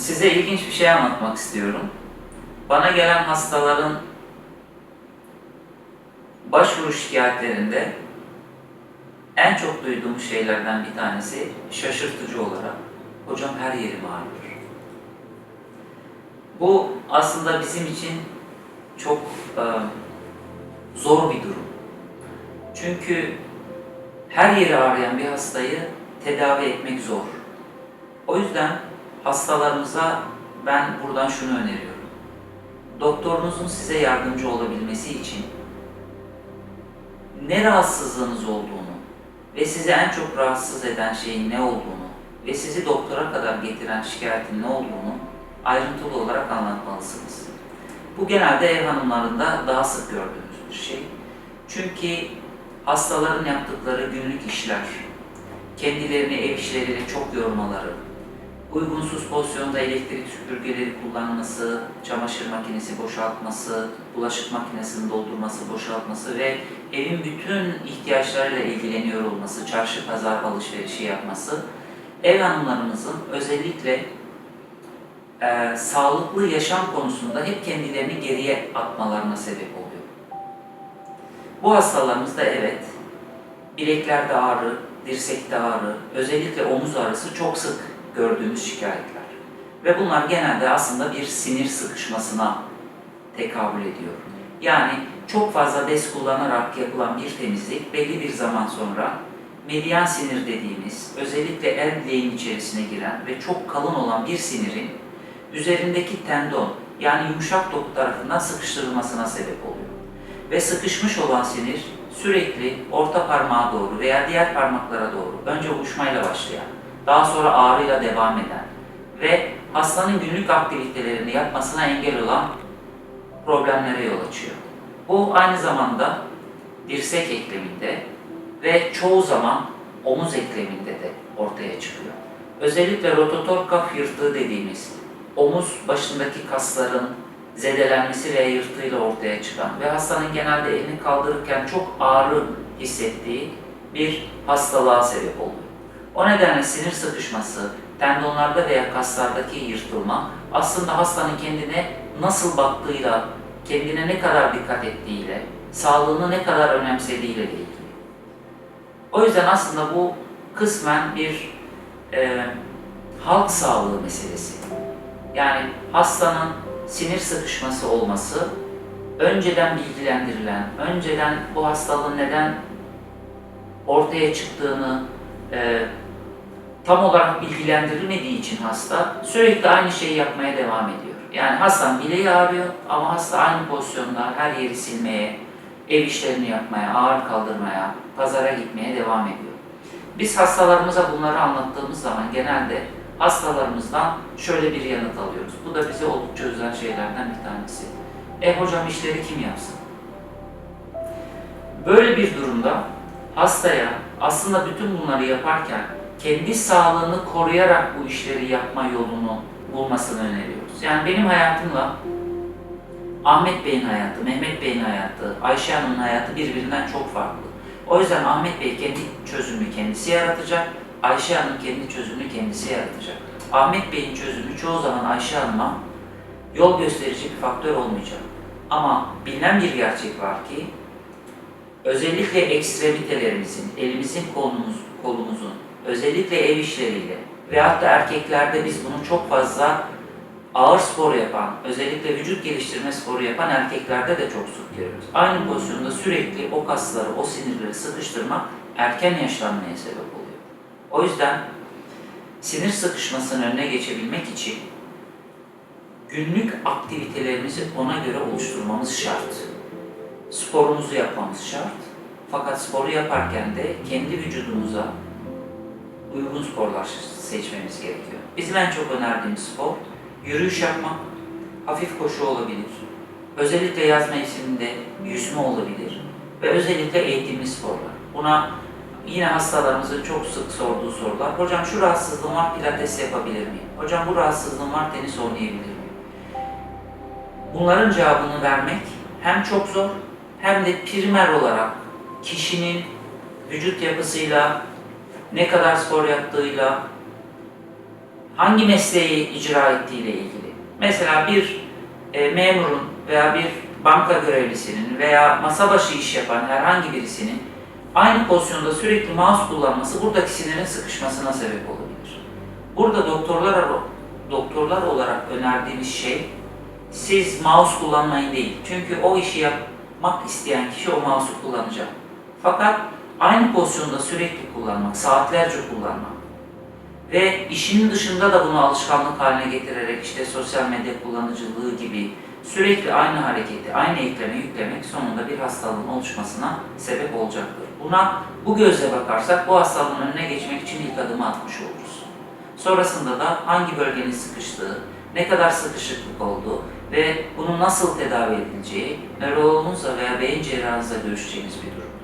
Size ilginç bir şey anlatmak istiyorum. Bana gelen hastaların başvuru şikayetlerinde en çok duyduğum şeylerden bir tanesi şaşırtıcı olarak hocam her yerim ağrıyor. Bu aslında bizim için çok e, zor bir durum. Çünkü her yeri ağrıyan bir hastayı tedavi etmek zor. O yüzden hastalarımıza ben buradan şunu öneriyorum. Doktorunuzun size yardımcı olabilmesi için ne rahatsızlığınız olduğunu ve sizi en çok rahatsız eden şeyin ne olduğunu ve sizi doktora kadar getiren şikayetin ne olduğunu ayrıntılı olarak anlatmalısınız. Bu genelde ev hanımlarında daha sık gördüğümüz bir şey. Çünkü hastaların yaptıkları günlük işler, kendilerini ev işleriyle çok yormaları, uygunsuz pozisyonda elektrik süpürgeleri kullanması, çamaşır makinesi boşaltması, bulaşık makinesini doldurması, boşaltması ve evin bütün ihtiyaçlarıyla ilgileniyor olması, çarşı pazar alışverişi yapması, ev hanımlarımızın özellikle e, sağlıklı yaşam konusunda hep kendilerini geriye atmalarına sebep oluyor. Bu hastalarımızda evet, bileklerde ağrı, dirsekte ağrı, özellikle omuz ağrısı çok sık gördüğümüz şikayetler. Ve bunlar genelde aslında bir sinir sıkışmasına tekabül ediyor. Yani çok fazla bez kullanarak yapılan bir temizlik belli bir zaman sonra medyan sinir dediğimiz özellikle el bileğin içerisine giren ve çok kalın olan bir sinirin üzerindeki tendon yani yumuşak doku tarafından sıkıştırılmasına sebep oluyor. Ve sıkışmış olan sinir sürekli orta parmağa doğru veya diğer parmaklara doğru önce uçmayla başlayan, daha sonra ağrıyla devam eden ve hastanın günlük aktivitelerini yapmasına engel olan problemlere yol açıyor. Bu aynı zamanda dirsek ekleminde ve çoğu zaman omuz ekleminde de ortaya çıkıyor. Özellikle rotator kaf yırtığı dediğimiz omuz başındaki kasların zedelenmesi ve yırtığıyla ortaya çıkan ve hastanın genelde elini kaldırırken çok ağrı hissettiği bir hastalığa sebep oluyor. O nedenle sinir sıkışması, tendonlarda veya kaslardaki yırtılma aslında hastanın kendine nasıl baktığıyla, kendine ne kadar dikkat ettiğiyle, sağlığını ne kadar önemsediğiyle ilgili. O yüzden aslında bu kısmen bir e, halk sağlığı meselesi. Yani hastanın sinir sıkışması olması önceden bilgilendirilen, önceden bu hastalığın neden ortaya çıktığını e, tam olarak bilgilendirilmediği için hasta sürekli aynı şeyi yapmaya devam ediyor. Yani hastanın bileği ağrıyor ama hasta aynı pozisyonda her yeri silmeye, ev işlerini yapmaya, ağır kaldırmaya, pazara gitmeye devam ediyor. Biz hastalarımıza bunları anlattığımız zaman genelde hastalarımızdan şöyle bir yanıt alıyoruz. Bu da bize oldukça özel şeylerden bir tanesi. E hocam işleri kim yapsın? Böyle bir durumda hastaya aslında bütün bunları yaparken kendi sağlığını koruyarak bu işleri yapma yolunu bulmasını öneriyoruz. Yani benim hayatımla Ahmet Bey'in hayatı, Mehmet Bey'in hayatı, Ayşe Hanım'ın hayatı birbirinden çok farklı. O yüzden Ahmet Bey kendi çözümünü kendisi yaratacak, Ayşe Hanım kendi çözümünü kendisi yaratacak. Ahmet Bey'in çözümü çoğu zaman Ayşe Hanım'a yol gösterici bir faktör olmayacak. Ama bilinen bir gerçek var ki özellikle ekstremitelerimizin, elimizin kolumuz, kolumuzun, özellikle ev işleriyle veyahut da erkeklerde biz bunu çok fazla ağır spor yapan, özellikle vücut geliştirme sporu yapan erkeklerde de çok sık görüyoruz. Aynı pozisyonda sürekli o kasları, o sinirleri sıkıştırmak erken yaşlanmaya sebep oluyor. O yüzden sinir sıkışmasının önüne geçebilmek için günlük aktivitelerimizi ona göre oluşturmamız şart. Sporumuzu yapmamız şart. Fakat sporu yaparken de kendi vücudumuza uygun sporlar seçmemiz gerekiyor. Bizim en çok önerdiğimiz spor yürüyüş yapmak, hafif koşu olabilir. Özellikle yaz mevsiminde yüzme olabilir ve özellikle eğitimli sporlar. Buna yine hastalarımızın çok sık sorduğu sorular. Hocam şu rahatsızlığım var pilates yapabilir miyim? Hocam bu rahatsızlığım var tenis oynayabilir miyim? Bunların cevabını vermek hem çok zor hem de primer olarak kişinin vücut yapısıyla, ne kadar spor yaptığıyla, hangi mesleği icra ettiğiyle ilgili. Mesela bir e, memurun veya bir banka görevlisinin veya masa başı iş yapan herhangi birisinin aynı pozisyonda sürekli mouse kullanması buradaki sinirin sıkışmasına sebep olabilir. Burada doktorlar doktorlar olarak önerdiğimiz şey siz mouse kullanmayın değil. Çünkü o işi yapmak isteyen kişi o mouse'u kullanacak. Fakat aynı pozisyonda sürekli kullanmak, saatlerce kullanmak ve işinin dışında da bunu alışkanlık haline getirerek işte sosyal medya kullanıcılığı gibi sürekli aynı hareketi, aynı ekleme yüklemek sonunda bir hastalığın oluşmasına sebep olacaktır. Buna bu gözle bakarsak bu hastalığın önüne geçmek için ilk adımı atmış oluruz. Sonrasında da hangi bölgenin sıkıştığı, ne kadar sıkışıklık olduğu ve bunun nasıl tedavi edileceği nöroloğunuzla veya beyin cerrahınızla görüşeceğiniz bir durum.